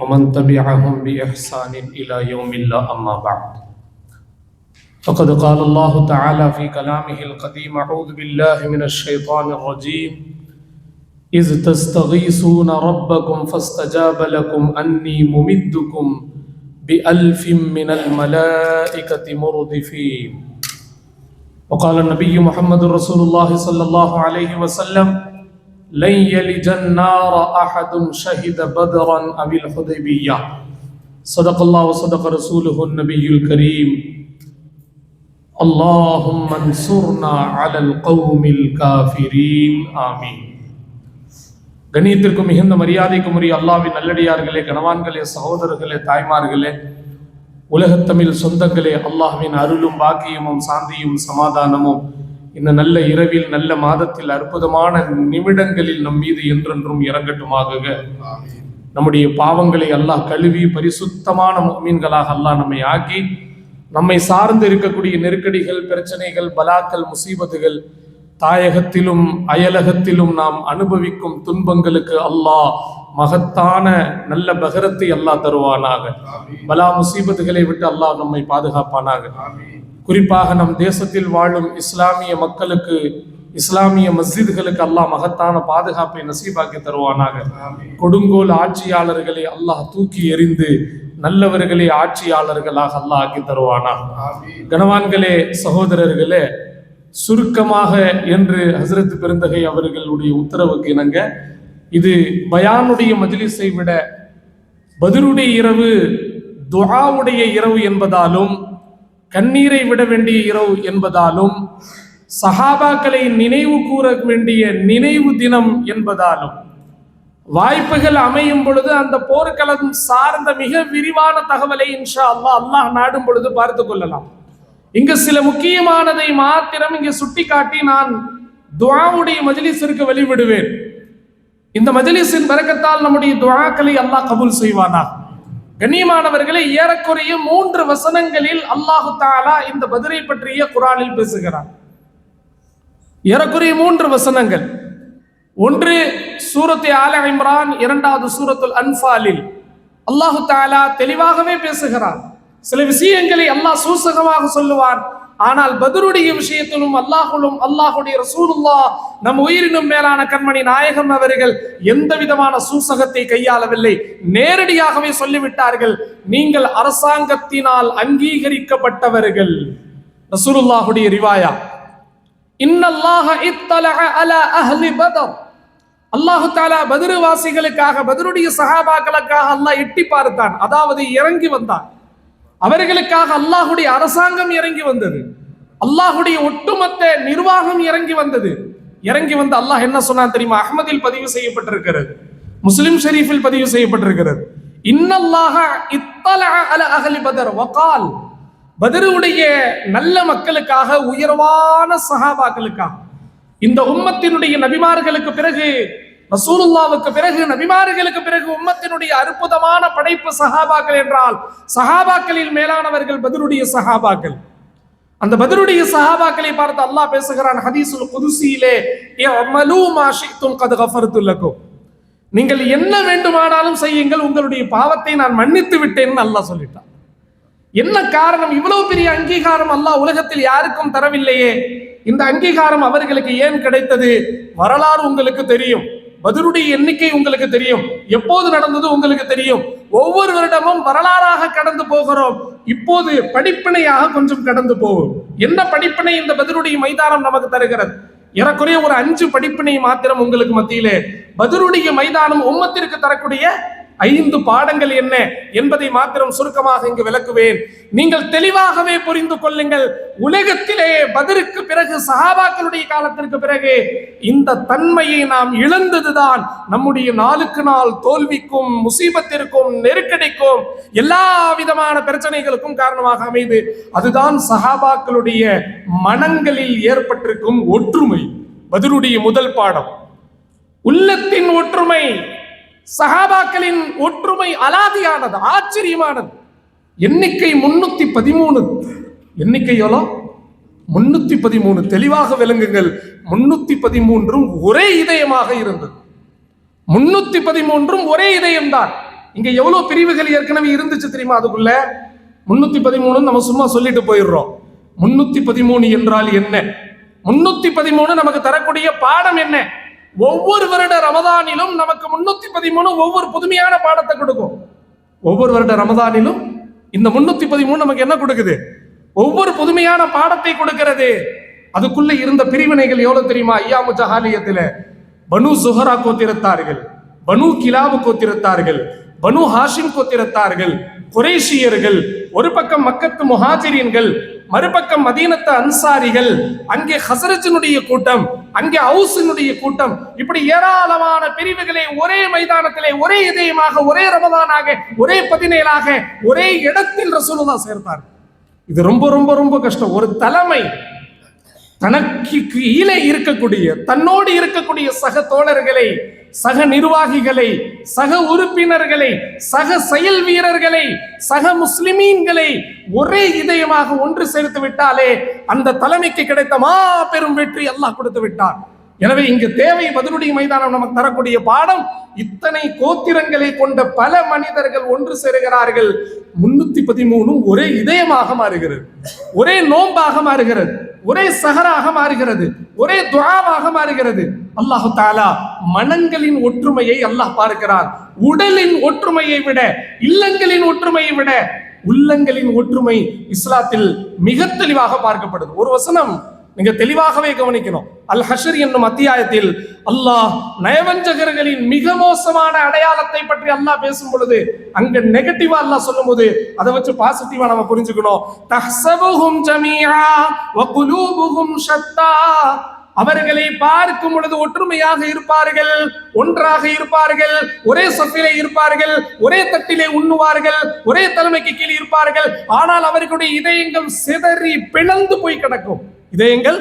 ومن تبعهم بإحسان إلى يوم الله أما بعد. فقد قال الله تعالى في كلامه القديم أعوذ بالله من الشيطان الرجيم. إذ تستغيثون ربكم فاستجاب لكم أني ممدكم بألف من الملائكة مردفين. وقال النبي محمد رسول الله صلى الله عليه وسلم لن يلج النار أحد شهد بدرا أو الحديبية صدق الله وصدق رسوله النبي الكريم اللهم انصرنا على القوم الكافرين آمين கண்ணியத்திற்கும் மிகுந்த மரியாதைக்கும் உரிய அல்லாவின் நல்லடியார்களே கணவான்களே சகோதரர்களே தாய்மார்களே உலகத்தமிழ் சொந்தங்களே அல்லாஹ்வின் அருளும் பாக்கியமும் சாந்தியும் சமாதானமும் இந்த நல்ல இரவில் நல்ல மாதத்தில் அற்புதமான நிமிடங்களில் நம் மீது என்றென்றும் இறங்கட்டுமாக நம்முடைய பாவங்களை அல்லாஹ் கழுவி பரிசுத்தமான மீன்களாக அல்லாஹ் நம்மை ஆக்கி நம்மை சார்ந்து இருக்கக்கூடிய நெருக்கடிகள் பிரச்சனைகள் பலாக்கள் முசீபத்துகள் தாயகத்திலும் அயலகத்திலும் நாம் அனுபவிக்கும் துன்பங்களுக்கு அல்லாஹ் மகத்தான நல்ல பகரத்தை அல்லாஹ் தருவானாக. பலா முசீபத்துகளை விட்டு அல்லாஹ் நம்மை பாதுகாப்பானாக. குறிப்பாக நம் தேசத்தில் வாழும் இஸ்லாமிய மக்களுக்கு இஸ்லாமிய மஸ்ஜித்களுக்கு அல்லாஹ் மகத்தான பாதுகாப்பை நசீபாக்கி தருவானாக. கொடுங்கோல் ஆட்சியாளர்களை அல்லாஹ் தூக்கி எறிந்து நல்லவர்களை ஆட்சியாளர்களாக அல்லாஹ் ஆக்கி தருவானாக. கனவான்களே சகோதரர்களே சுருக்கமாக என்று ஹசரத் பெருந்தகை அவர்களுடைய உத்தரவுக்கு இணங்க இது பயானுடைய மஜ்லிஸை விட பதிலுடைய இரவு துஆவுடைய இரவு என்பதாலும் கண்ணீரை விட வேண்டிய இரவு என்பதாலும் சஹாபாக்களை நினைவு கூற வேண்டிய நினைவு தினம் என்பதாலும் வாய்ப்புகள் அமையும் பொழுது அந்த போர்க்களம் சார்ந்த மிக விரிவான தகவலை இன்ஷா அல்லா அல்லாஹ் நாடும் பொழுது பார்த்து கொள்ளலாம். இங்கு சில முக்கியமானதை மாத்திரம் இங்கு சுட்டிக்காட்டி நான் துவாவுடைய மஜிலிசிற்கு வெளிவிடுவேன் இந்த மஜ்லிஸின் பறக்கத்தால் நம்முடைய துவாக்களை அல்லாஹ் கபூல் செய்வானா கண்ணியமானவர்களே ஏறக்குறைய மூன்று வசனங்களில் அல்லாஹு தாலா இந்த பதிலை பற்றிய குரானில் பேசுகிறார் ஏறக்குறைய மூன்று வசனங்கள். ஒன்று சூரத்தை ஆல இம்ரான் இரண்டாவது சூரத்துல் அன்பாலில் அல்லாஹு தாலா தெளிவாகவே பேசுகிறார் சில விஷயங்களை அல்லாஹ் சூசகமாக சொல்லுவான். ஆனால் பதருடைய விஷயத்திலும் அல்லாஹுலும் அல்லாஹுடைய ரசூலுல்லா நம் உயிரினும் மேலான கண்மணி நாயகம் அவர்கள் எந்த விதமான சூசகத்தை கையாளவில்லை. நேரடியாகவே சொல்லிவிட்டார்கள் நீங்கள் அரசாங்கத்தினால் அங்கீகரிக்கப்பட்டவர்கள். ரசூலுல்லாஹுடைய ரிவாயா. இன்னல்லாஹ இத்தலஹ அலா அஹ்லி பதர். அல்லாஹு தாலா பதிருவாசிகளுக்காக பதிலுடைய சகாபாக்களுக்காக அல்லாஹ் எட்டி பார்த்தான். அதாவது இறங்கி வந்தான். அவர்களுக்காக அல்லாஹுடைய அரசாங்கம் இறங்கி வந்தது. அல்லாஹுடைய ஒட்டுமொத்த நிர்வாகம் இறங்கி வந்தது. இறங்கி வந்து அல்லாஹ் என்ன சொன்னான் தெரியுமா? அகமதில் பதிவு செய்யப்பட்டிருக்கிறது. முஸ்லிம் ஷெரீஃபில் பதிவு செய்யப்பட்டிருக்கிறது. இன்னல்லாஹ இத்தல அல அகலி பதர் வகால். பதருடைய நல்ல மக்களுக்காக உயர்வான சஹாபாக்களுக்காக. இந்த உம்மத்தினுடைய நபிமார்களுக்கு பிறகு ரசூலுல்லாவுக்கு பிறகு நபிமார்களுக்கு பிறகு உம்மத்தினுடைய அற்புதமான படைப்பு சஹாபாக்கள் என்றால் சஹாபாக்களில் மேலானவர்கள் பதிலுடைய சஹாபாக்கள். அந்த பதிலுடைய சஹாபாக்களை பார்த்து அல்லாஹ் பேசுகிறான் ஹதீசுல் குதுசியிலே நீங்கள் என்ன வேண்டுமானாலும் செய்யுங்கள் உங்களுடைய பாவத்தை நான் மன்னித்து விட்டேன்னு அல்லாஹ் சொல்லிட்டான். என்ன காரணம்? இவ்வளவு பெரிய அங்கீகாரம் அல்லாஹ் உலகத்தில் யாருக்கும் தரவில்லையே. இந்த அங்கீகாரம் அவர்களுக்கு ஏன் கிடைத்தது? வரலாறு உங்களுக்கு தெரியும். பதிலுடைய எண்ணிக்கை உங்களுக்கு தெரியும். எப்போது நடந்தது உங்களுக்கு தெரியும். ஒவ்வொரு வருடமும் வரலாறாக கடந்து போகிறோம். இப்போது படிப்பினையாக கொஞ்சம் கடந்து போகும் என்ன படிப்பினை இந்த பதிலுடைய மைதானம் நமக்கு தருகிறது? ஏறக்குறைய ஒரு அஞ்சு படிப்பினை மாத்திரம் உங்களுக்கு மத்தியிலே. பதிலுடைய மைதானம் உம்மத்திற்கு தரக்கூடிய ஐந்து பாடங்கள் என்ன என்பதை மாத்திரம் சுருக்கமாக இங்கு விளக்குவேன். நீங்கள் தெளிவாகவே புரிந்து கொள்ளுங்கள். உலகத்திலே பதிலுக்கு பிறகு சஹாபாக்களுடைய காலத்திற்கு பிறகு இந்த தன்மையை நாம் இழந்ததுதான். நம்முடைய நாளுக்கு நாள் தோல்விக்கும் முசீபத்திற்கும் நெருக்கடிக்கும் எல்லா விதமான பிரச்சனைகளுக்கும் காரணமாக அமைது. அதுதான் சஹாபாக்களுடைய மனங்களில் ஏற்பட்டிருக்கும் ஒற்றுமை. பதிலுடைய முதல் பாடம். உள்ளத்தின் ஒற்றுமை. சஹாபாக்களின் ஒற்றுமை அலாதியானது ஆச்சரியமானது. எண்ணிக்கை முன்னூத்தி பதிமூணு எண்ணிக்கை எவ்வளோ முன்னூத்தி பதிமூணு தெளிவாக விளங்குங்கள். முன்னூத்தி பதிமூன்றும் ஒரே இதயமாக இருந்தது. முன்னூத்தி பதிமூன்றும் ஒரே இதயம்தான். இங்க எவ்வளவு பிரிவுகள் ஏற்கனவே இருந்துச்சு தெரியுமா அதுக்குள்ள? முன்னூத்தி பதிமூணு நம்ம சும்மா சொல்லிட்டு போயிடுறோம். முன்னூத்தி பதிமூணு என்றால் என்ன? முன்னூத்தி பதிமூணு நமக்கு தரக்கூடிய பாடம் என்ன? ஒவ்வொரு வருட ரமதானிலும் நமக்கு முன்னூத்தி பதிமூணு ஒவ்வொரு புதுமையான பாடத்தை கொடுக்கும். ஒவ்வொரு வருட ரமதானிலும் இந்த முன்னூத்தி பதிமூணு நமக்கு என்ன கொடுக்குது? ஒவ்வொரு புதுமையான பாடத்தை கொடுக்கிறது. அதுக்குள்ள இருந்த பிரிவினைகள் எவ்வளவு தெரியுமா? ஐயாமு ஜஹாலியத்துல பனு சுஹரா கோத்திரத்தார்கள் பனு கிலாபு கோத்திரத்தார்கள் பனு ஹாஷிம் கோத்திரத்தார்கள் குரேஷியர்கள் ஒரு பக்கம் மக்கத்து முஹாஜிரியன்கள் மறுபக்கம் மதீனத்த அன்சாரிகள் அங்கே ஹசரஜனுடைய கூட்டம் அங்கே ஹவுசினுடைய கூட்டம் இப்படி ஏராளமான பிரிவுகளை ஒரே மைதானத்திலே ஒரே இதயமாக ஒரே ரமதானாக ஒரே பதினேழாக ஒரே இடத்தில் ரசூலுல்லா சேர்த்தார். இது ரொம்ப ரொம்ப ரொம்ப கஷ்டம். ஒரு தலைமை தனக்கு கீழே இருக்கக்கூடிய தன்னோடு இருக்கக்கூடிய சக தோழர்களை சக நிர்வாகிகளை சக உறுப்பினர்களை சக செயல் வீரர்களை சக முஸ்லிமீன்களை ஒரே இதயமாக ஒன்று சேர்த்து விட்டாலே அந்த தலைமைக்கு கிடைத்த மாபெரும் வெற்றி அல்லாஹ் கொடுத்து விட்டார் எனவே இங்கு தேவை பதிலுடைய மைதானம் நமக்கு தரக்கூடிய பாடம் இத்தனை கோத்திரங்களை கொண்ட பல மனிதர்கள் ஒன்று சேருகிறார்கள். முன்னூத்தி பதிமூணும் ஒரே இதயமாக மாறுகிறது. ஒரே நோம்பாக மாறுகிறது. ஒரே சஹராக மாறுகிறது ஒரே துவாவாக மாறுகிறது. அல்லாஹு தாலா மனங்களின் ஒற்றுமையை அல்லாஹ் பார்க்கிறார் உடலின் ஒற்றுமையை விட இல்லங்களின் ஒற்றுமையை விட உள்ளங்களின் ஒற்றுமை இஸ்லாத்தில் மிக தெளிவாக பார்க்கப்படுது. ஒரு வசனம் மிக தெளிவாகவே கவனிக்கணும். அல் ஹஷர் என்னும் அத்தியாயத்தில் அல்லாஹ் நயவஞ்சகர்களின் மிக மோசமான அடையாளத்தை பற்றி அல்லாஹ் பேசும் பொழுது அங்க நெகட்டிவா அல்லாஹ் சொல்லும்போது அதை வச்சு பாசிட்டிவா நம்ம புரிஞ்சுக்கணும். தஹ்சபுஹும் ஜமீஆ வ குலூபுஹும் ஷத்தா. அவர்களை பார்க்கும் பொழுது ஒற்றுமையாக இருப்பார்கள் ஒன்றாக இருப்பார்கள் ஒரே சொத்திலே இருப்பார்கள் ஒரே தட்டிலே உண்ணுவார்கள் ஒரே தலைமைக்கு கீழ் இருப்பார்கள். ஆனால் அவர்களுடைய இதயங்கள் சிதறி பிளந்து போய் கிடக்கும். இதயங்கள்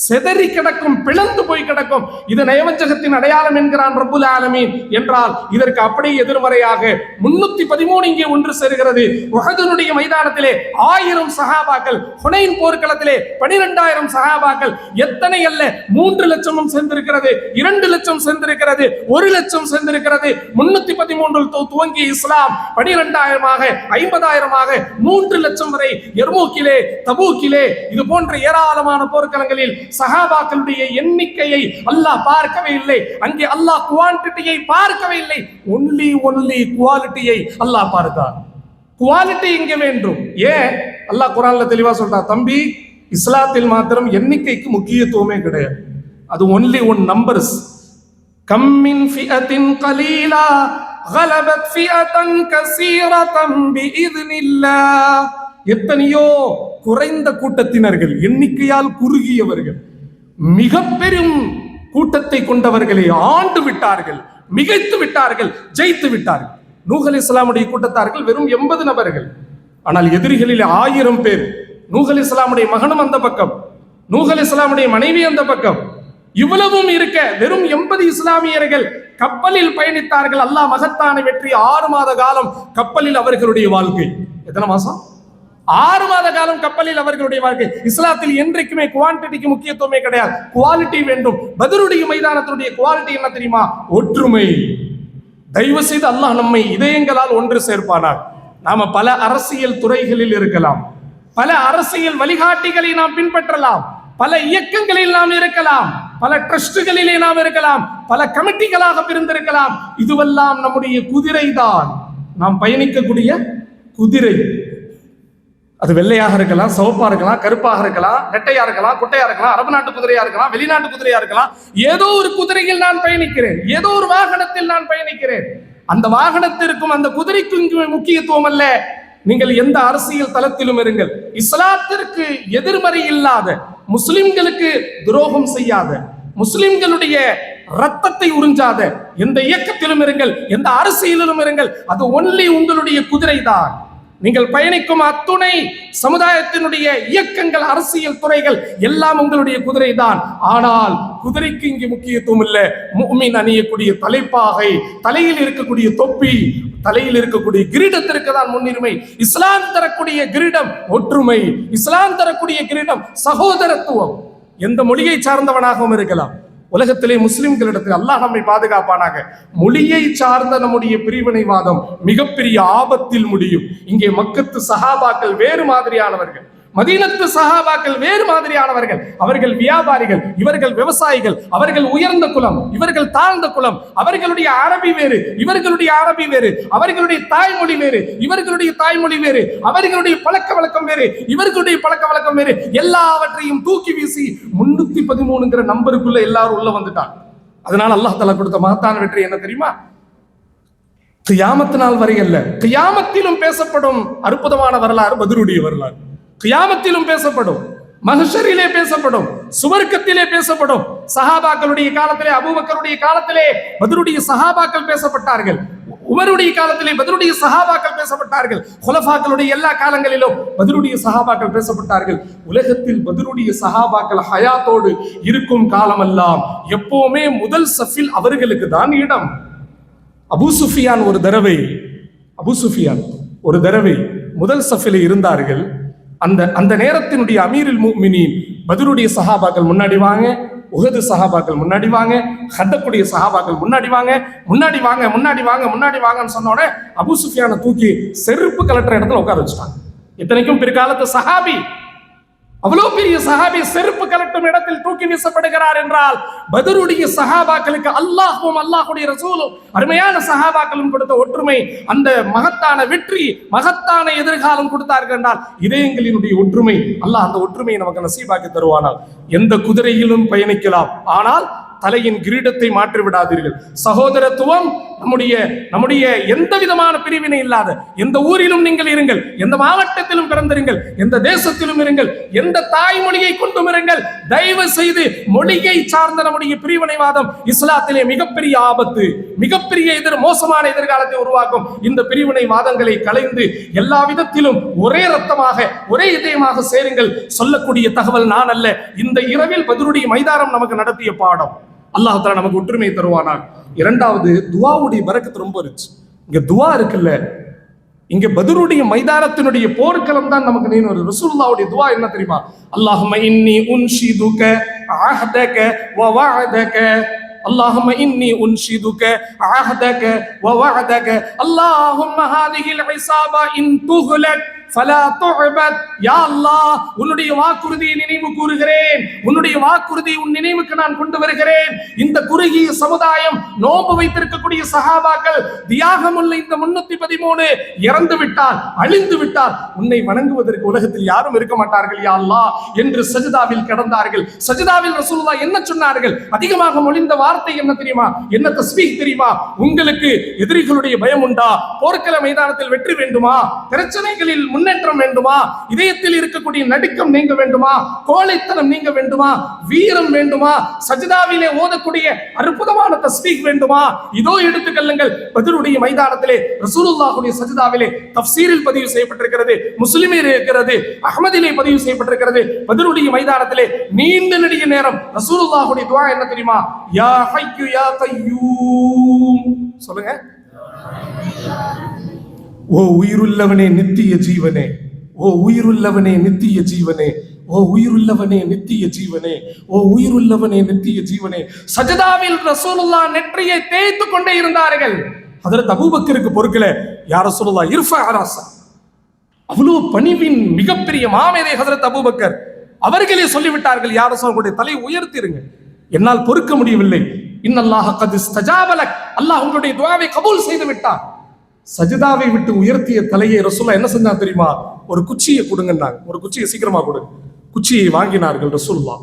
செதறி கிடக்கும் பிளந்து போய் கிடக்கும். இது நயவஞ்சகத்தின் அடையாளம் என்கிறான் ரபுல் ஆலமீன். என்றால் இதற்கு அப்படியே எதிர்மறையாக முன்னூத்தி பதிமூணு இங்கே ஒன்று சேருகிறது. உகதனுடைய மைதானத்திலே ஆயிரம் சகாபாக்கள் ஹுனைன் போர்க்களத்திலே பனிரெண்டாயிரம் சகாபாக்கள் எத்தனை அல்ல மூன்று லட்சமும் சேர்ந்திருக்கிறது இரண்டு லட்சம் சேர்ந்திருக்கிறது ஒரு லட்சம் சேர்ந்திருக்கிறது. முன்னூத்தி பதிமூன்றில் துவங்கிய இஸ்லாம் பனிரெண்டாயிரமாக ஐம்பதாயிரமாக மூன்று லட்சம் வரை எர்மூக்கிலே தபூக்கிலே இது போன்ற ஏராளமான போர்க்களங்களில் சஹாபாக்களுடைய எண்ணிக்கையை அல்லாஹ் பார்க்கவே இல்லை அங்கே அல்லாஹ் குவான்டிட்டியை பார்க்கவே இல்லை ஒன்லி ஒன்லி குவாலிட்டியை அல்லாஹ் பார்த்தார் குவாலிட்டி இங்க வேண்டும் ஏன் அல்லாஹ் குரான்ல தெளிவா சொல்றான் தம்பி இஸ்லாத்தில் மாத்திரம் எண்ணிக்கைக்கு முக்கியத்துவமே கிடையாது அது ஒன்லி ஒன் நம்பர்ஸ் கம்மின் ஃபிஅத்தின் கலீலா غلبت فئة كثيرة بإذن الله எத்தனையோ குறைந்த கூட்டத்தினர்கள் எண்ணிக்கையால் குறுகியவர்கள் மிக பெரும் கூட்டத்தை கொண்டவர்களை ஆண்டு விட்டார்கள் மிகைத்து விட்டார்கள் ஜெயித்து விட்டார்கள். நூகல் இஸ்லாமுடைய கூட்டத்தார்கள் வெறும் எண்பது நபர்கள். ஆனால் எதிரிகளில் ஆயிரம் பேர். நூகல் இஸ்லாமுடைய மகனும் அந்த பக்கம். நூகல் இஸ்லாமுடைய மனைவி அந்த பக்கம். இவ்வளவும் இருக்க வெறும் எண்பது இஸ்லாமியர்கள் கப்பலில் பயணித்தார்கள். அல்லாஹ் மகத்தான வெற்றி ஆறு மாத காலம் கப்பலில் அவர்களுடைய வாழ்க்கை. எத்தனை மாசம்? ஆறு மாத காலம் கப்பலில் அவர்களுடைய வாழ்க்கை. இஸ்லாத்தில் என்றைக்குமே குவான்டிட்டிக்கு முக்கியத்துவமே கிடையாது. குவாலிட்டி வேண்டும். பதிலுடைய மைதானத்தினுடைய குவாலிட்டி என்ன தெரியுமா? ஒற்றுமை. தயவு செய்து அல்லாஹ் நம்மை இதயங்களால் ஒன்று சேர்ப்பானார். நாம பல அரசியல் துறைகளில் இருக்கலாம். பல அரசியல் வழிகாட்டிகளை நாம் பின்பற்றலாம். பல இயக்கங்களில் நாம் இருக்கலாம். பல ட்ரஸ்டுகளிலே நாம் இருக்கலாம். பல கமிட்டிகளாக பிரிந்திருக்கலாம். இதுவெல்லாம் நம்முடைய குதிரை தான் நாம் பயணிக்கக்கூடிய குதிரை. அது வெள்ளையாக இருக்கலாம் சிவப்பா இருக்கலாம் கருப்பாக இருக்கலாம் நெட்டையா இருக்கலாம் குட்டையா இருக்கலாம் அரபு நாட்டு குதிரையா இருக்கலாம் வெளிநாட்டு குதிரையா இருக்கலாம் ஏதோ ஒரு குதிரையில் நான் பயணிக்கிறேன் ஏதோ ஒரு வாகனத்தில் நான் பயணிக்கிறேன். அந்த வாகனத்திற்கும் அந்த குதிரைக்கும் முக்கியத்துவம் அல்ல. நீங்கள் எந்த அரசியல் தளத்திலும் இருங்கள். இஸ்லாத்திற்கு எதிர்மறை இல்லாத முஸ்லிம்களுக்கு துரோகம் செய்யாத முஸ்லிம்களுடைய ரத்தத்தை உறிஞ்சாத எந்த இயக்கத்திலும் இருங்கள் எந்த அரசியலிலும் இருங்கள் அது ஒன்லி உங்களுடைய குதிரை தான் நீங்கள் பயணிக்கும் அத்துணை சமுதாயத்தினுடைய இயக்கங்கள் அரசியல் துறைகள் எல்லாம் உங்களுடைய குதிரை தான் ஆனால் குதிரைக்கு இங்கு முக்கியத்துவம் இல்ல. மூமின் அணியக்கூடிய தலைப்பாகை தலையில் இருக்கக்கூடிய தொப்பி தலையில் இருக்கக்கூடிய கிரீடத்திற்கு தான் முன்னுரிமை. இஸ்லாம் தரக்கூடிய கிரீடம் ஒற்றுமை. இஸ்லாம் தரக்கூடிய கிரீடம் சகோதரத்துவம். எந்த மொழியை சார்ந்தவனாகவும் இருக்கலாம். உலகத்திலே முஸ்லிம்களிடத்தில் அல்லாஹ் நம்மை பாதுகாப்பானாக. மொழியை சார்ந்த நம்முடைய பிரிவினைவாதம் மிகப்பெரிய ஆபத்தில் முடியும். இங்கே மக்கத்து சஹாபாக்கள் வேறு மாதிரியானவர்கள். மதீனத்து சஹாபாக்கள் வேறு மாதிரியானவர்கள். அவர்கள் வியாபாரிகள் இவர்கள் விவசாயிகள் அவர்கள் உயர்ந்த குலம் இவர்கள் தாழ்ந்த குலம் அவர்களுடைய அரபி வேறு இவர்களுடைய அரபி வேறு அவர்களுடைய தாய்மொழி வேறு இவர்களுடைய தாய்மொழி வேறு அவர்களுடைய பழக்க வழக்கம் வேறு இவர்களுடைய பழக்க வழக்கம் வேறு எல்லாவற்றையும் தூக்கி வீசி முன்னூத்தி பதிமூணுங்கிற நம்பருக்குள்ள எல்லாரும் உள்ள வந்துட்டாங்க. அதனால அல்லாஹ் தலா கொடுத்த மகத்தான வெற்றி என்ன தெரியுமா? கியாமத்து நாள் வரை அல்ல. கியாமத்திலும் பேசப்படும் அற்புதமான வரலாறு பதிலுடைய வரலாறு. கியாமத்திலும் பேசப்படும் மகஷரிலே பேசப்படும் சுவர்க்கத்திலே பேசப்படும். சஹாபாக்களுடைய காலத்திலே அபூபக்கருடைய காலத்திலே பதிலுடைய சஹாபாக்கள் பேசப்பட்டார்கள். உமருடைய காலத்திலே பதிலுடைய சஹாபாக்கள் பேசப்பட்டார்கள். குலஃபாக்களுடைய எல்லா காலங்களிலும் பதிலுடைய சஹாபாக்கள் பேசப்பட்டார்கள். உலகத்தில் பதிலுடைய சஹாபாக்கள் ஹயாத்தோடு இருக்கும் காலமெல்லாம் எப்பவுமே முதல் சஃபில் அவர்களுக்கு தான் இடம். அபு சுஃபியான் ஒரு தடவை அபு சுஃபியான் ஒரு தடவை முதல் சஃபில் இருந்தார்கள். அந்த அந்த நேரத்தினுடைய அமீரில் முஃமினீன் பதிலுடைய சஹாபாக்கள் முன்னாடி வாங்க உகது சஹாபாக்கள் முன்னாடி வாங்க ஹத்தக்குடைய சஹாபாக்கள் முன்னாடி வாங்க முன்னாடி வாங்க முன்னாடி வாங்க முன்னாடி வாங்கன்னு சொன்ன உடனே அபூ தூக்கி செருப்பு கலட்டுற இடத்துல உட்கார வச்சுட்டாங்க. இத்தனைக்கும் பிற்காலத்து சஹாபி அவ்வளவு பெரிய சஹாபி செருப்பு கலட்டும் இடத்தில் தூக்கி வீசப்படுகிறார் என்றால் பதருடைய சஹாபாக்களுக்கு அல்லாஹும் அல்லாஹுடைய ரசூலும் அருமையான சஹாபாக்களும் கொடுத்த ஒற்றுமை அந்த மகத்தான வெற்றி மகத்தான எதிர்காலம் கொடுத்தார்கள் என்றால் இதயங்களினுடைய ஒற்றுமை. அல்லாஹ் அந்த ஒற்றுமையை நமக்கு நசீபாக்கி தருவானால் எந்த குதிரையிலும் பயணிக்கலாம். ஆனால் தலையின் கிரீடத்தை மாற்றி விடாதீர்கள் சகோதரத்துவம் நம்முடைய நம்முடைய எந்த விதமான பிரிவினை இல்லாத எந்த ஊரிலும் நீங்கள் இருங்கள் எந்த மாவட்டத்திலும் பிறந்திருங்கள் எந்த தேசத்திலும் இருங்கள் எந்த தாய்மொழியை கொண்டும் இருங்கள். தயவு செய்து மொழியை சார்ந்த நம்முடைய பிரிவினைவாதம் இஸ்லாத்திலே மிகப்பெரிய ஆபத்து மிகப்பெரிய எதிர் மோசமான எதிர்காலத்தை உருவாக்கும். இந்த பிரிவினை வாதங்களை கலைந்து எல்லா விதத்திலும் ஒரே ரத்தமாக ஒரே இதயமாக சேருங்கள். சொல்லக்கூடிய தகவல் நான் அல்ல. இந்த இரவில் பதிலுடைய மைதானம் நமக்கு நடத்திய பாடம். அல்லாஹ் தஆலா நமக்கு ஒற்றுமை தருவானாக இரண்டாவது துவாவுடைய பரக்கத்து ரொம்ப இருந்துச்சு இங்க துவா இருக்குல்ல இங்க பதுருடைய மைதானத்தினுடைய போர்க்களம் தான் நமக்கு நீங்க ஒரு ரசூலுல்லாவுடைய துவா என்ன தெரியுமா அல்லாஹும்ம இன்னி உன்ஷிதுக அஹதக வ வஅதக اللهم إني أنشدك عهدك ووعدك اللهم هذه العصابة إن تهلك உன்னுடைய வாக்குறுதியை நினைவு கூறுகிறேன். உன்னுடைய வாக்குறுதி உன் நினைவுக்கு நான் கொண்டு வருகிறேன். இந்த குறுகிய சமுதாயம் நோம்பு வைத்திருக்கக்கூடிய சகாபாக்கள் தியாகம் உள்ள இந்த முன்னூத்தி பதிமூணு இறந்து விட்டார் அழிந்து விட்டார். உன்னை வணங்குவதற்கு உலகத்தில் யாரும் இருக்க மாட்டார்கள் யா அல்லா என்று சஜிதாவில் கிடந்தார்கள். சஜிதாவில் ரசூல்லா என்ன சொன்னார்கள்? அதிகமாக மொழிந்த வார்த்தை என்ன தெரியுமா? என்ன தஸ்மீக் தெரியுமா? உங்களுக்கு எதிரிகளுடைய பயம் உண்டா? போர்க்கள மைதானத்தில் வெற்றி வேண்டுமா? பிரச்சனைகளில் முன்னேற்றம் வேண்டுமா? இதயத்தில் இருக்கக்கூடிய நடுக்கம் நீங்க வேண்டுமா? கோழைத்தனம் நீங்க வேண்டுமா? வீரம் வேண்டுமா? சஜிதாவிலே ஓதக்கூடிய அற்புதமான தஸ்பீக் வேண்டுமா? இதோ எடுத்துக்கல்லுங்கள் பதிலுடைய மைதானத்திலே ரசூலுல்லாஹுடைய சஜிதாவிலே தப்சீரில் பதிவு செய்யப்பட்டிருக்கிறது முஸ்லிமில் இருக்கிறது அகமதிலே பதிவு செய்யப்பட்டிருக்கிறது. பதிலுடைய மைதானத்திலே நீண்ட நெடிய நேரம் ரசூலுல்லாஹுடைய துவா என்ன தெரியுமா? யா ஹையு யா கையூம். சொல்லுங்க. ஓ உயிருள்ளவனே நித்திய ஜீவனே. ஓ உயிருள்ளவனே நித்திய ஜீவனே. ஓ உயிருள்ளவனே நித்திய ஜீவனே. ஓ உயிருள்ளவனே நித்திய ஜீவனே. சஜதாவில் ரசூலுல்லா நெற்றியை தேய்த்து கொண்டே இருந்தார்கள். அதற்கு அபூபக்கருக்கு பொறுக்கல யார் ரசூலுல்லாஹ் இர்ஃபா ராசா அவ்வளோ பணிவின் மிகப்பெரிய மாமேதை ஹதரத் அபூபக்கர் அவர்களே சொல்லிவிட்டார்கள் யார் ரசூலுடைய தலை உயர்த்திருங்க. என்னால் பொறுக்க முடியவில்லை. இன்னல்லாஹ் கது ஸ்தஜாபலக் அல்லாஹ் உங்களுடைய துவாவை கபூல் செய்து விட்டார் சஜிதாவை விட்டு உயர்த்திய தலையை ரசூல்லா என்ன செஞ்சா தெரியுமா? ஒரு குச்சியை கொடுங்கன்னாங்க. ஒரு குச்சியை சீக்கிரமா கொடு. குச்சியை வாங்கினார்கள் ரசூல்லா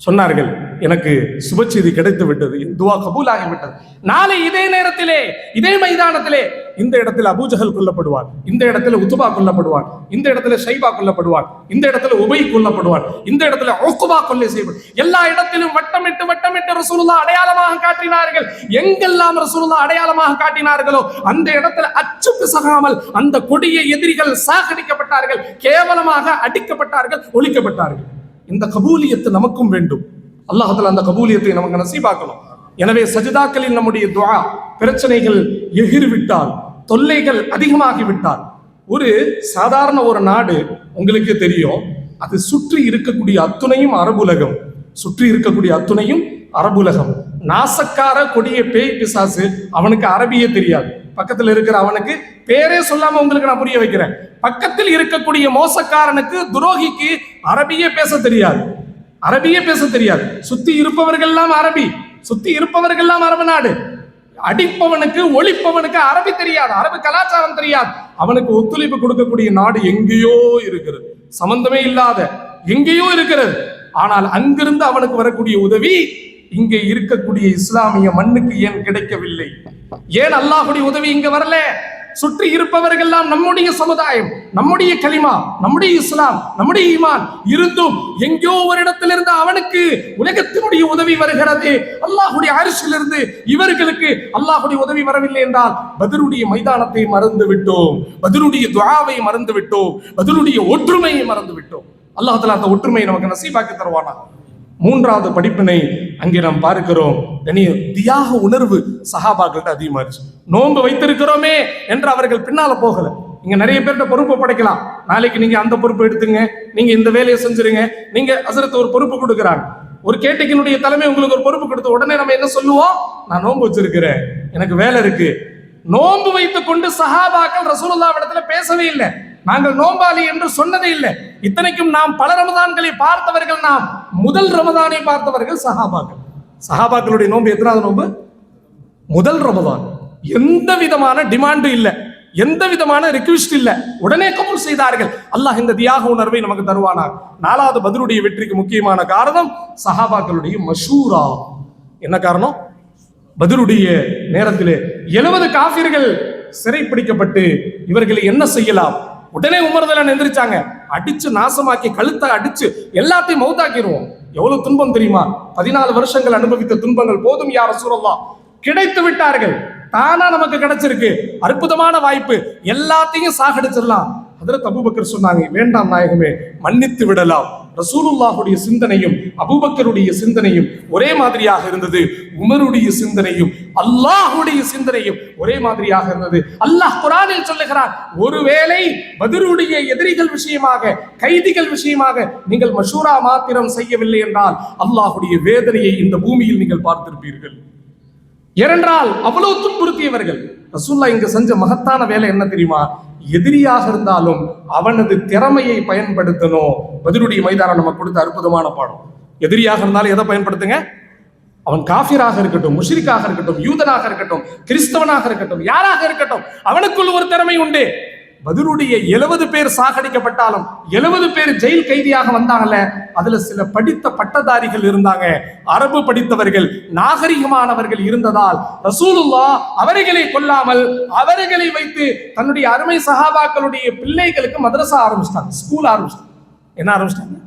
சொன்னார்கள் எனக்கு சுபச்செய்தி கிடைத்து விட்டது துவா கபூல் ஆகிவிட்டது நாளை இதே நேரத்திலே இதே மைதானத்திலே இந்த இடத்துல அபூஜஹல் கொல்லப்படுவான். இந்த இடத்துல உத்துபா கொல்லப்படுவான். இந்த இடத்துல ஷைபா கொல்லப்படுவான். இந்த இடத்துல உபை கொல்லப்படுவான். இந்த இடத்துல ஒக்குபா கொள்ளை செய்யப்படும் எல்லா இடத்திலும் வட்டமிட்டு வட்டமிட்டு ரசூலுல்லா அடையாளமாக காட்டினார்கள். எங்கெல்லாம் ரசூலுல்லா அடையாளமாக காட்டினார்களோ அந்த இடத்துல அச்சு பிசகாமல் அந்த கொடிய எதிரிகள் சாகடிக்கப்பட்டார்கள். கேவலமாக அடிக்கப்பட்டார்கள் ஒழிக்கப்பட்டார்கள். இந்த கபூலியத்து நமக்கும் வேண்டும். அல்லாஹ்தால அந்த கபூலியத்தை நமக்கு நசீபாக்கணும். எனவே சஜிதாக்களில் நம்முடைய துவா பிரச்சனைகள் எகிர்விட்டால் தொல்லைகள் அதிகமாகிவிட்டால். ஒரு சாதாரண ஒரு நாடு உங்களுக்கு தெரியும் அது சுற்றி இருக்கக்கூடிய அத்துணையும் அரபுலகம். சுற்றி இருக்கக்கூடிய அத்துணையும் அரபுலகம். நாசக்கார கொடிய பேய் பிசாசு அவனுக்கு அரபியே தெரியாது. பக்கத்தில் இருக்கிற அவனுக்கு பேரே சொல்லாம உங்களுக்கு நான் புரிய வைக்கிறேன். பக்கத்தில் இருக்கக்கூடிய மோசக்காரனுக்கு துரோகிக்கு அரபியே பேச தெரியாது. அரபியே பேச தெரியாது. சுத்தி இருப்பவர்கள் எல்லாம் அரபி. சுத்தி இருப்பவர்கள் எல்லாம் அரபு நாடு. அடிப்பவனுக்கு ஒழிப்பவனுக்கு அரபி தெரியாது அரபு கலாச்சாரம் தெரியாது. அவனுக்கு ஒத்துழைப்பு கொடுக்கக்கூடிய நாடு எங்கேயோ இருக்கிறது. சம்பந்தமே இல்லாத எங்கேயோ இருக்கிறது. ஆனால் அங்கிருந்து அவனுக்கு வரக்கூடிய உதவி இங்கே இருக்கக்கூடிய இஸ்லாமிய மண்ணுக்கு ஏன் கிடைக்கவில்லை? ஏன் அல்லாஹுடைய உதவி இங்க வரல? சுற்றி இருப்பவர்கள் எல்லாம் நம்முடைய சமுதாயம் நம்முடைய கலிமா நம்முடைய இஸ்லாம் நம்முடைய ஈமான் இருந்தும் எங்கேயோ ஒரு இடத்திலிருந்து அவனுக்கு உலகத்தினுடைய உதவி வருகிறது. அல்லாஹுடைய அரிசிலிருந்து இவர்களுக்கு அல்லாஹுடைய உதவி வரவில்லை என்றால் பதிலுடைய மைதானத்தை மறந்து விட்டோம். பதிலுடைய துவாவை மறந்து விட்டோம். பதிலுடைய ஒற்றுமையை மறந்து விட்டோம். அல்லாஹ் அந்த ஒற்றுமையை நமக்கு நசீபாக்கி தருவானா? மூன்றாவது படிப்பினை அங்கே நாம் பார்க்கிறோம். தியாக உணர்வு சஹாபாக்கள்கிட்ட அதிகமாச்சு நோன்பு வைத்திருக்கிறோமே என்று அவர்கள் பின்னால போகல. நீங்க நிறைய பேர்கிட்ட பொறுப்பு படைக்கலாம். நாளைக்கு நீங்க அந்த பொறுப்பு எடுத்துங்க. நீங்க இந்த வேலையை செஞ்சிருங்க. நீங்க அசரத்து ஒரு பொறுப்பு கொடுக்குறாங்க ஒரு கேட்டகினுடைய தலைமை உங்களுக்கு ஒரு பொறுப்பு கொடுத்த உடனே நம்ம என்ன சொல்லுவோம்? நான் நோன்பு வச்சிருக்கிறேன். எனக்கு வேலை இருக்கு. நோன்பு வைத்துக் கொண்டு சஹாபாக்கள் ரசூலுல்லா இடத்துல பேசவே இல்லை. நாங்கள் நோம்பாளி என்று சொன்னதே இல்லை. இத்தனைக்கும் நாம் பல ரமதான்களை பார்த்தவர்கள் நாம். முதல் ரமதானை பார்த்தவர்கள் சஹாபாக்கள். சஹாபாக்களுடைய நோன்பு எத்தனாவது நோன்பு? முதல் ரமதான். எந்த விதமான டிமாண்டும் இல்லை. எந்த விதமான ரிக்வெஸ்ட் இல்ல. உடனே கபூல் செய்தார்கள். அல்லாஹ் இந்த தியாக உணர்வை நமக்கு தருவானார். நாலாவது பதிலுடைய வெற்றிக்கு முக்கியமான காரணம் சஹாபாக்களுடைய மஷூரா. என்ன காரணம்? பதிலுடைய நேரத்திலே எழுபது காபிர்கள் சிறைப்பிடிக்கப்பட்டு இவர்களை என்ன செய்யலாம்? உடனே உமர்தலான் எந்திரிச்சாங்க. அடிச்சு நாசமாக்கி கழுத்தை அடிச்சு எல்லாத்தையும் மௌத்தாக்கிடுவோம். எவ்வளவு துன்பம் தெரியுமா? பதினாலு வருஷங்கள் அனுபவித்த துன்பங்கள் போதும் யார் சூழல்லாம் கிடைத்து விட்டார்கள். தானா நமக்கு கிடைச்சிருக்கு. அற்புதமான வாய்ப்பு. எல்லாத்தையும் சாகடிச்சிடலாம். அதில் அபூபக்கர் சொன்னாங்க வேண்டாம் நாயகமே மன்னித்து விடலாம். ரசூலுல்லாஹுடைய சிந்தனையும் அபூபக்கருடைய சிந்தனையும் ஒரே மாதிரியாக இருந்தது. உமருடைய சிந்தனையும் அல்லாஹுடைய சிந்தனையும் ஒரே மாதிரியாக இருந்தது. அல்லாஹ் குரானில் சொல்லுகிறார் ஒருவேளை பதிலுடைய எதிரிகள் விஷயமாக கைதிகள் விஷயமாக நீங்கள் மஷூரா மாத்திரம் செய்யவில்லை என்றால் அல்லாஹுடைய வேதனையை இந்த பூமியில் நீங்கள் பார்த்திருப்பீர்கள். ஏனென்றால் அவ்வளவு துன்புறுத்தியவர்கள். ரசூல்லா இங்கு செஞ்ச மகத்தான வேலை என்ன தெரியுமா? எதிரியாக இருந்தாலும் அவனது திறமையை பயன்படுத்தணும். பதிலுடைய மைதானம் நமக்கு கொடுத்த அற்புதமான பாடம். எதிரியாக இருந்தாலும் எதை பயன்படுத்துங்க? அவன் காஃபிராக இருக்கட்டும் முஷிரிக்காக இருக்கட்டும் யூதனாக இருக்கட்டும் கிறிஸ்தவனாக இருக்கட்டும் யாராக இருக்கட்டும் அவனுக்குள் ஒரு திறமை உண்டு. பதிலுடைய எழுபது பேர் சாகடிக்கப்பட்டாலும் எழுபது பேர் ஜெயில் கைதியாக வந்தாங்கல்ல அதுல சில படித்த பட்டதாரிகள் இருந்தாங்க. அரபு படித்தவர்கள் நாகரிகமானவர்கள் இருந்ததால் ரசூலுல்லா அவர்களை கொல்லாமல் அவர்களை வைத்து தன்னுடைய அருமை சகாபாக்களுடைய பிள்ளைகளுக்கு மதரசா ஆரம்பிச்சிட்டாங்க. ஸ்கூல் ஆரம்பிச்சிட்டாங்க. என்ன ஆரம்பிச்சிட்டாங்க?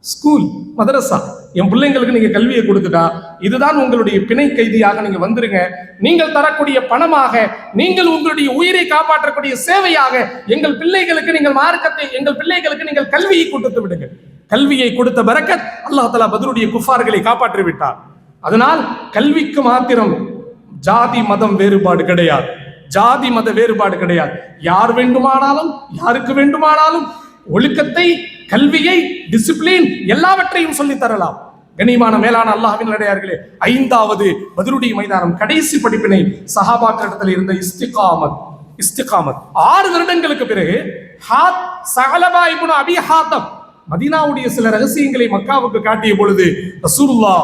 ஸ்கூல் மதரசா. என் பிள்ளைங்களுக்கு நீங்க கல்வியை கொடுத்துட்டா இதுதான் உங்களுடைய பிணை கைதியாக நீங்க வந்துருங்க. நீங்கள் தரக்கூடிய பணமாக நீங்கள் உங்களுடைய உயிரை காப்பாற்றக்கூடிய சேவையாக எங்கள் பிள்ளைகளுக்கு நீங்கள் மார்க்கத்தை எங்கள் பிள்ளைகளுக்கு நீங்கள் கல்வியை கொடுத்து விடுங்க. கல்வியை கொடுத்த பரக்கத் அல்லாஹ் தலா பதிலுடைய குஃபார்களை காப்பாற்றி விட்டார். அதனால் கல்விக்கு மாத்திரம் ஜாதி மதம் வேறுபாடு கிடையாது. ஜாதி மத வேறுபாடு கிடையாது. யார் வேண்டுமானாலும் யாருக்கு வேண்டுமானாலும் ஒழுக்கத்தை கல்வியை டிசிப்ளின் எல்லாவற்றையும் சொல்லி தரலாம். கனிமான மேலான அல்லாஹ்வின் நடையார்களே ஐந்தாவது பதிலுடைய மைதானம் கடைசி படிப்பினை சஹாபாக்கிடத்தில் இருந்த இஸ்திகாமத் இஸ்திகாமத். ஆறு வருடங்களுக்கு பிறகு ஹாத் சகலபா இப்னு அபி ஹாத்தம் மதீனாவுடைய சில ரகசியங்களை மக்காவுக்கு காட்டிய பொழுது ரசூல்லா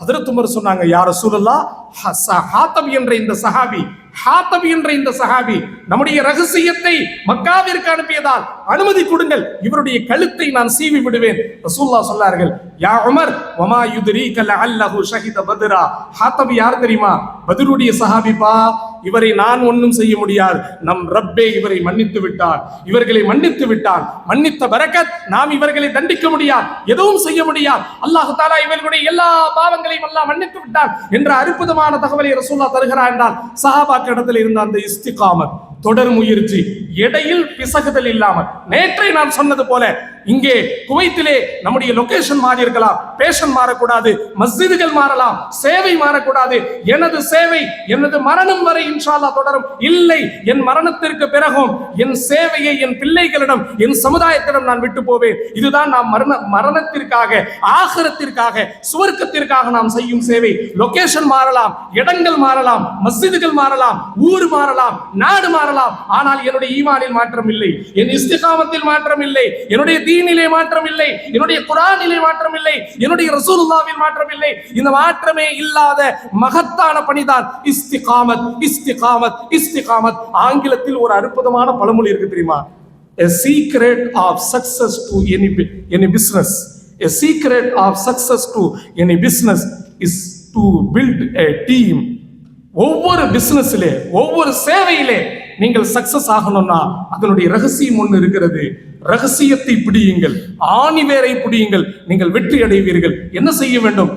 ஹதரத் உமர் சொன்னாங்க யார் ரசூலுல்லாஹ் ஹாத்தப் என்ற இந்த சஹாபி ஹாத்தப் என்ற இந்த சஹாபி நம்முடைய ரகசியத்தை மக்காவிற்கு அனுப்பியதால் அனுமதி கொடுங்கள். இவருடைய கழுத்தை நான் சீவி விடுவேன். ரசூல்லா சொன்னார்கள் யா உமர் வமா யுத்ரீக அல்லஹு ஷஹித பத்ரா. ஹாத்தப் யார் தெரியுமா? பத்ருடைய சஹாபிப்பா இவரை நான் ஒன்றும் செய்ய முடியாது. நம் ரப்பே இவரை மன்னித்து விட்டார். இவர்களை மன்னித்து விட்டார். மன்னித்த பரக்கத் நாம் இவர்களை தண்டிக்க முடியாது. எதுவும் செய்ய முடியாது. அல்லாஹ் தாலா இவர்களுடைய எல்லா பாவங்களையும் எல்லாம் மன்னித்து விட்டார் என்ற அற்புதமான முக்கியமான தகவலை ரசூல்லா தருகிறார் என்றால் சஹாபாக்கு இடத்துல இருந்த அந்த இஸ்திகாமத் தொடர் முயற்சி இடையில் பிசகுதல் இல்லாமல். நேற்றை நான் சொன்னது போல இங்கே குவைத்திலே நம்முடைய லொகேஷன் மாறி இருக்கலாம் பேஷன் மாறக்கூடாது மஸ்ஜிதுகள் மாறலாம் சேவை மாறக்கூடாது. எனது சேவை எனது மரணம் வரை இன்ஷால்லா தொடரும். இல்லை என் மரணத்திற்கு பிறகும் என் சேவையை என் பிள்ளைகளிடம் என் சமுதாயத்திடம் நான் விட்டு போவேன். இதுதான் நாம் மரண மரணத்திற்காக ஆகரத்திற்காக சுவர்க்கத்திற்காக நாம் செய்யும் சேவை. லொகேஷன் மாறலாம் மாறலாம் இடங்கள் மாறலாம் மஸ்ஜிதுகள் மாறலாம் ஊர் மாறலாம் நாடு மாறலாம். ஆனால் என்னுடைய ஈமானில் மாற்றம் இல்லை என் இஸ்திகாமத்தில் மாற்றம் இல்லை என்னுடைய தீனிலே மாற்றம் இல்லை என்னுடைய குரானிலே மாற்றம் இல்லை என்னுடைய ரசூலுல்லாவில் மாற்றம் இல்லை இந்த மாற்றமே இல்லாத மகத்தான பணிதான் இஸ்திகாமத் இஸ்திகாமத் இஸ்திகாமத். ஆங்கிலத்தில் ஒரு அற்புதமான பழமொழி இருக்கு தெரியுமா? A secret of success to any any business. A secret of success to any business is to build a team ஒவ்வொரு பிசினஸ்ல ஒவ்வொரு சேவையிலே நீங்கள் சக்சஸ் ஆகணும்னா அதனுடைய ரகசியம் ஒன்று இருக்கிறது. ரகசியத்தை பிடியுங்கள். ஆணிவேரை பிடியுங்கள். நீங்கள் வெற்றி அடைவீர்கள். என்ன செய்ய வேண்டும்?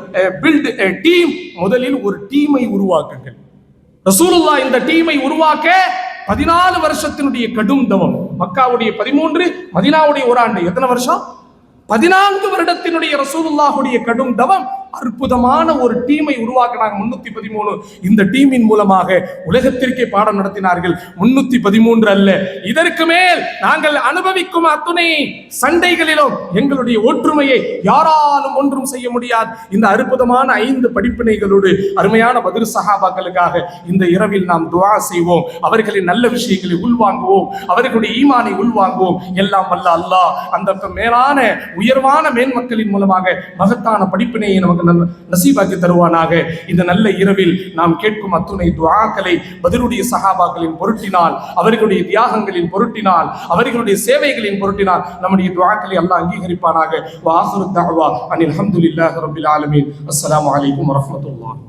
பில்ட் டீம் முதலில் ஒரு டீமை உருவாக்குங்கள். ரசூலுல்லா இந்த டீமை உருவாக்க பதினாலு வருஷத்தினுடைய கடும் தவம். மக்காவுடைய பதிமூன்று மதினாவுடைய ஒரு ஆண்டு. எத்தனை வருஷம்? பதினான்கு வருடத்தினுடைய ரசூலுல்லாஹுடைய கடும் தவம். அற்புதமான ஒரு டீமை உருவாக்கினாங்க. முன்னூத்தி பதிமூணு. இந்த டீமின் மூலமாக உலகத்திற்கே பாடம் நடத்தினார்கள். முன்னூத்தி பதிமூன்று அல்ல. இதற்கு மேல் நாங்கள் அனுபவிக்கும் அத்துணை சண்டைகளிலும் எங்களுடைய ஒற்றுமையை யாராலும் ஒன்றும் செய்ய முடியாது. இந்த அற்புதமான ஐந்து படிப்பினைகளோடு அருமையான பதில் சகாபாக்களுக்காக இந்த இரவில் நாம் துவா செய்வோம். அவர்களின் நல்ல விஷயங்களை உள்வாங்குவோம். அவர்களுடைய ஈமானை உள்வாங்குவோம். எல்லாம் வல்ல அல்லாஹ். அந்த மேலான உயர்வான மேன்மக்களின் மூலமாக மகத்தான படிப்பினையை நமக்கு நல்- நசீபாக்கி தருவானாக. இந்த நல்ல இரவில் நாம் கேட்கும் அத்துணை துவாக்களை பதிலுடைய சகாபாக்களின் பொருட்டினால் அவர்களுடைய தியாகங்களின் பொருட்டினால் அவர்களுடைய சேவைகளின் பொருட்டினால் நம்முடைய துவாக்களை எல்லாம் அங்கீகரிப்பானாக. வாசுரு தாழ்வா அனில் அஹமதுல்லாஹ் ரபில் ஆலமீன். அஸ்லாம் வலைக்கம் வரமத்துல்லா